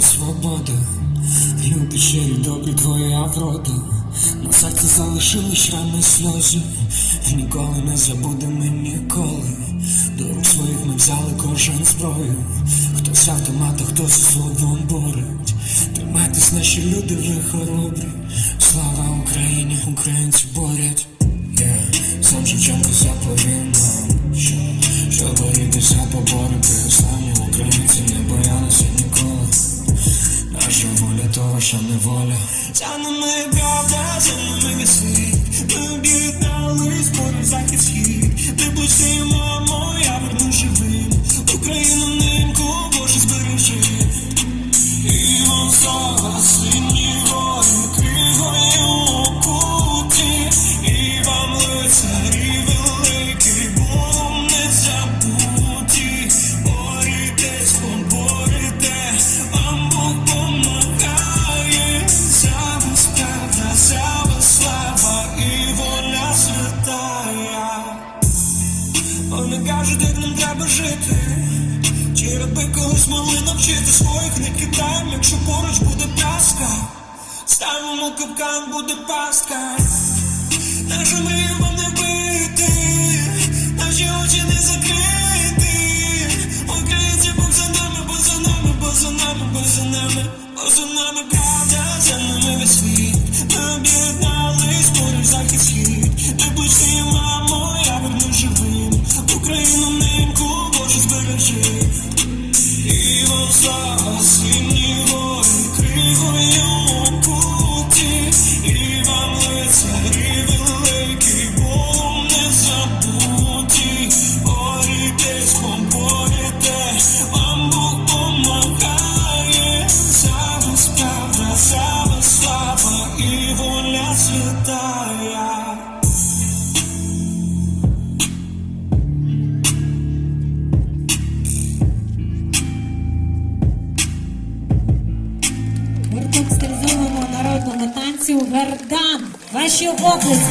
свобода, люди щирі, добрі твоя врода. На серці залишили шрами сльози, ніколи не забудемо ніколи. До рук своїх ми взяли кожен зброю. Хтось автомата, хтось словом борить. Тримайтесь, наші люди ви хоробрі. Слава Україні, українці воля неволя. Ця не моя правда, це не мega світ. Ми об'єднались, поруч захід схід. Ти будь Вони кажуть, як нам треба жити. Чи раби когось могли навчити своїх не кидаємо, якщо поруч буде пляска. Ставимо капкан, буде пастка. Наша мрія вам не бити, наші очі не закриті. Українці Бог нами, бо за нами, бо за нами, бо за нами, бо за нами Стилізованого Вердан. Ваші оплески.